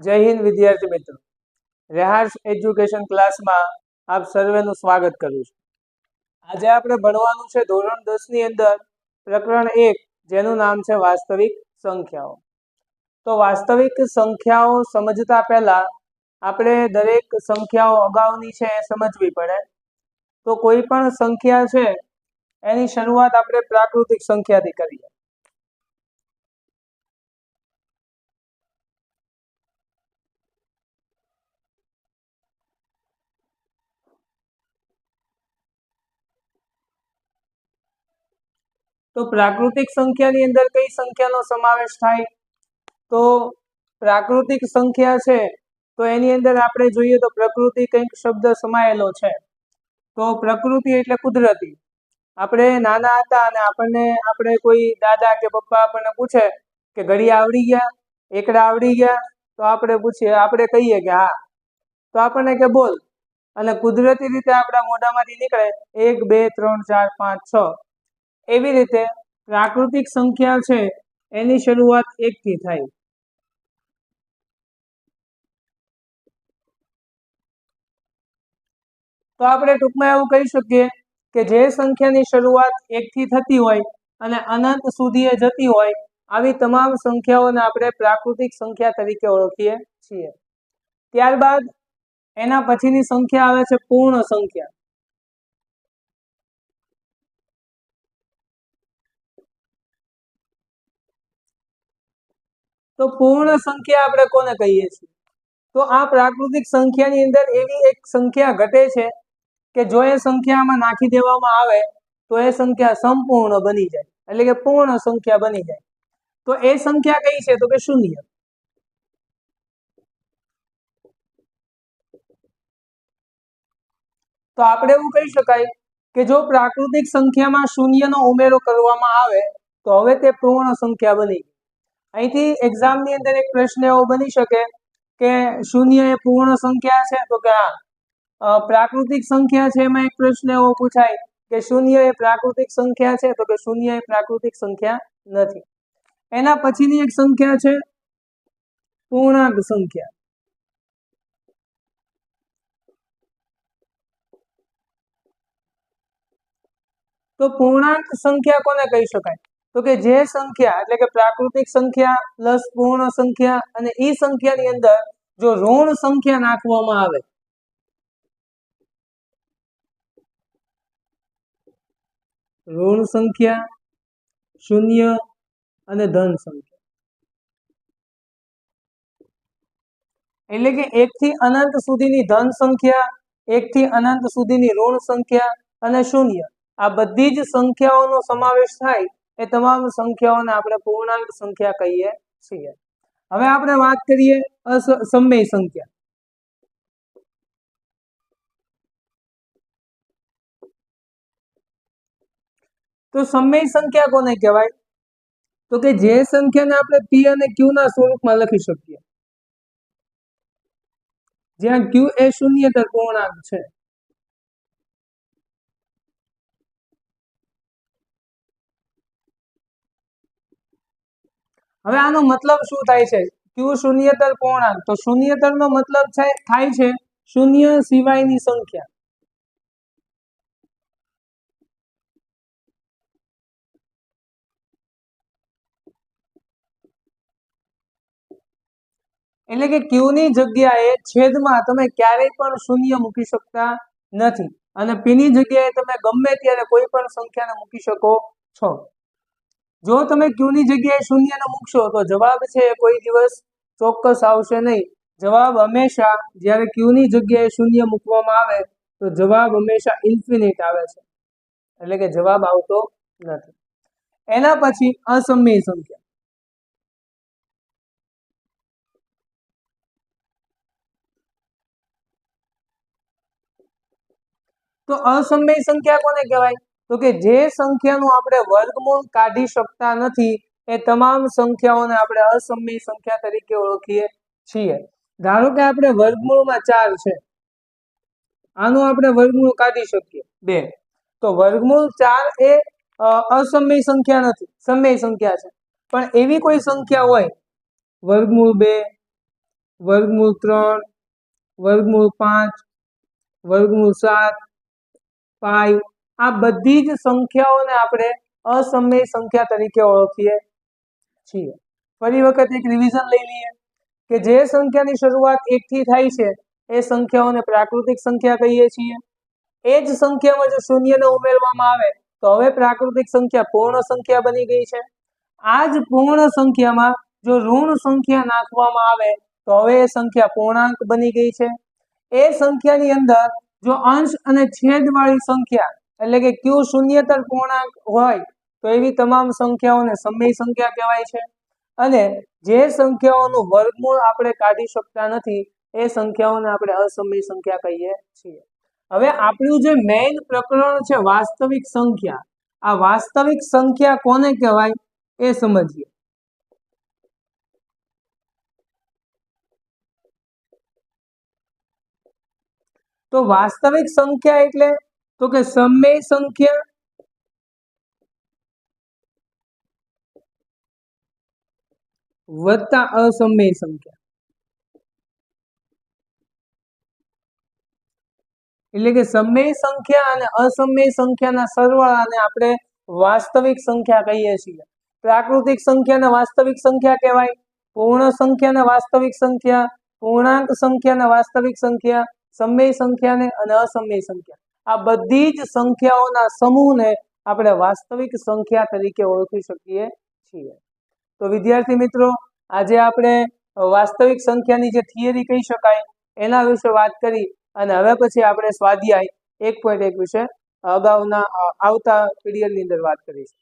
જય હિન્દ, વિદ્યાર્થી મિત્રો. રેહાર્સ એજ્યુકેશન ક્લાસમાં આપ સર્વેનું સ્વાગત કરું છું. આજે આપણે ભણવાનું છે ધોરણ દસની અંદર પ્રકરણ એક, જેનું નામ છે વાસ્તવિક સંખ્યાઓ. તો વાસ્તવિક સંખ્યાઓ સમજતા પહેલા આપણે દરેક સંખ્યાઓ અગાઉની છે એ સમજવી પડે. તો કોઈ પણ સંખ્યા છે, એની શરૂઆત આપણે પ્રાકૃતિક સંખ્યાથી કરીએ. તો પ્રાકૃતિક સંખ્યાની અંદર કઈ સંખ્યાનો સમાવેશ થાય? તો પ્રાકૃતિક સંખ્યા છે, તો એની અંદર આપણે જોઈએ તો પ્રકૃતિ કંઈક શબ્દ સમાયેલો છે. તો પ્રકૃતિ એટલે કુદરતી. આપણે નાના હતા અને આપણને આપણે કોઈ દાદા કે પપ્પા આપણને પૂછે કે ઘડી આવડી ગયા, એકડા આવડી ગયા, તો આપણે પૂછીએ, આપણે કહીએ કે હા. તો આપણને કે બોલ. અને કુદરતી રીતે આપણા મોઢામાંથી નીકળે એક, બે, ત્રણ, ચાર, પાંચ, છ. એવી રીતે પ્રાકૃતિક સંખ્યા છે, એની શરૂઆત એકથી થાય. તો આપણે ટૂંકમાં એવું કહી શકીએ કે જે સંખ્યાની શરૂઆત એકથી થતી હોય અને અનંત સુધી એ જતી હોય, આવી તમામ સંખ્યાઓને આપણે પ્રાકૃતિક સંખ્યા તરીકે ઓળખીએ છીએ. ત્યારબાદ એના પછીની સંખ્યા આવે છે પૂર્ણ સંખ્યા. તો પૂર્ણ સંખ્યા આપણે કોને કહીએ છીએ? તો આ પ્રાકૃતિક સંખ્યાની અંદર એવી એક સંખ્યા ઘટે છે કે જો એ સંખ્યામાં નાખી દેવામાં આવે, તો એ સંખ્યા સંપૂર્ણ બની જાય. એટલે કે પૂર્ણ સંખ્યા બની જાય. તો એ સંખ્યા કઈ છે? તો કે શૂન્ય. તો આપણે એવું કહી શકાય કે જો પ્રાકૃતિક સંખ્યામાં શૂન્યનો ઉમેરો કરવામાં આવે, તો હવે તે પૂર્ણ સંખ્યા બની અહીંથી એક્ઝામની અંદર એક પ્રશ્ન એવો બની શકે કે શૂન્ય એ પૂર્ણ સંખ્યા છે તો કે હા પ્રાકૃતિક સંખ્યા છે એમાં એક પ્રશ્ન એવો પૂછાય કે શૂન્ય એ પ્રાકૃતિક સંખ્યા છે તો કે શૂન્ય એ પ્રાકૃતિક સંખ્યા નથી. એના પછીની એક સંખ્યા છે પૂર્ણાંક સંખ્યા. તો પૂર્ણાંક સંખ્યા કોને કહી શકાય? તો કે જે સંખ્યા, એટલે કે પ્રાકૃતિક સંખ્યા પ્લસ પૂર્ણ સંખ્યા અને ઈ સંખ્યાની અંદર જો ઋણ સંખ્યા નાખવામાં આવે, ઋણ સંખ્યા, શૂન્ય અને ધન સંખ્યા. એટલે કે એક થી અનંત સુધીની ધન સંખ્યા એક થી અનંત સુધીની ઋણ સંખ્યા અને શૂન્ય, આ બધી જ સંખ્યાઓનો સમાવેશ થાય એ તમામ સંખ્યાઓને આપણે પૂર્ણાંક સંખ્યા કહીએ છીએ. હવે આપણે વાત કરીએ સમય સંખ્યા. તો સમય સંખ્યા કોને કહેવાય? તો કે જે સંખ્યાને આપણે પી અને ક્યુ ના સ્વરૂપમાં લખી શકીએ. જ્યાં ક્યુ એ શૂન્યતર પૂર્ણાંક છે. હવે આનો મતલબ શું થાય છે? ક્યુ શૂન્યતર પૂર્ણાંક તો શૂન્યતર નો મતલબ થાય છે શૂન્ય સિવાયની સંખ્યા. એટલે કે ક્યુ ની જગ્યાએ છેદમાં તમે ક્યારેય પણ શૂન્ય મૂકી શકતા નથી. અને પી ની જગ્યાએ તમે ગમે ત્યારે કોઈ પણ સંખ્યાને મૂકી શકો છો. જો તમે ક્યુની જગ્યાએ શૂન્યને મૂકશો, તો જવાબ છે કોઈ દિવસ ચોક્કસ આવશે નહીં. જવાબ હંમેશા જ્યારે ક્યુની જગ્યાએ શૂન્ય મૂકવામાં આવે, તો જવાબ હંમેશા ઇન્ફિનિટ આવે છે. એટલે કે જવાબ આવતો નથી. એના પછી અસમય સંખ્યા. તો અસમય સંખ્યા કોને કહેવાય? તો કે જે સંખ્યાનું આપણે વર્ગમૂળ કાઢી શકતા નથી, એ તમામ સંખ્યાઓને આપણે અસમય સંખ્યા તરીકે ઓળખીએ છીએ. ધારો કે આપણે વર્ગમૂળમાં ચાર છે, આનું આપણે વર્ગમૂળ કાઢી શકીએ, બે. તો વર્ગમૂળ ચાર એ અસમય સંખ્યા નથી, સમય સંખ્યા છે. પણ એવી કોઈ સંખ્યા હોય, વર્ગમૂળ બે, વર્ગમૂળ ત્રણ, વર્ગમૂળ પાંચ, વર્ગમૂળ સાત પાઈ આ બધી જ સંખ્યાઓને આપણે અસમય સંખ્યા તરીકે ઓળખીએ છીએ. ફરી વખત એક રિવિઝન લઈ લઈએ કે જે સંખ્યાની શરૂઆત એકથી થાય છે, એ સંખ્યાઓને પ્રાકૃતિક સંખ્યા કહીએ છીએ. એ જ સંખ્યામાં જો શૂન્યને ઉમેરવામાં આવે, તો હવે પ્રાકૃતિક સંખ્યા પૂર્ણ સંખ્યા બની ગઈ છે. આ જ પૂર્ણ સંખ્યામાં જો ઋણ સંખ્યા નાખવામાં આવે, તો હવે એ સંખ્યા પૂર્ણાંક બની ગઈ છે. એ સંખ્યાની અંદર જો અંશ અને છેદવાળી સંખ્યા એટલે કે ક્યુ શૂન્યતર પૂર્ણાંક હોય તો એવી તમામ સંખ્યાઓને સમય સંખ્યા કહેવાય છે. અને જે સંખ્યાઓનું વર્ગમૂળ આપણે કાઢી શકતા નથી, એ સંખ્યાઓને આપણે અસમય સંખ્યા કહીએ છીએ. હવે આપણું જે મેઇન પ્રકરણ છે વાસ્તવિક સંખ્યા, આ વાસ્તવિક સંખ્યા કોને કહેવાય એ સમજીએ. તો વાસ્તવિક સંખ્યા એટલે તો કે સમય સંખ્યા વત્તા અસમય સંખ્યા. એટલે કે સમય સંખ્યા અને અસમય સંખ્યાના સરવાળાને આપણે વાસ્તવિક સંખ્યા કહીએ છીએ. પ્રાકૃતિક સંખ્યાને વાસ્તવિક સંખ્યા કહેવાય, પૂર્ણ સંખ્યાને વાસ્તવિક સંખ્યા, પૂર્ણાંક સંખ્યાને વાસ્તવિક સંખ્યા, સમય સંખ્યાને અને અસમય સંખ્યા. આ બધી જ સંખ્યાઓના સમૂહને આપણે વાસ્તવિક સંખ્યા તરીકે ઓળખી શકીએ છીએ. તો વિદ્યાર્થી મિત્રો, આજે આપણે વાસ્તવિક સંખ્યાની જે થિયરી કહી શકાય, એના વિશે વાત કરી અને હવે પછી આપણે સ્વાધ્યાય એક પોઈન્ટ એક વિશે અગાઉના આવતા પીરિયડની અંદર વાત કરીશું.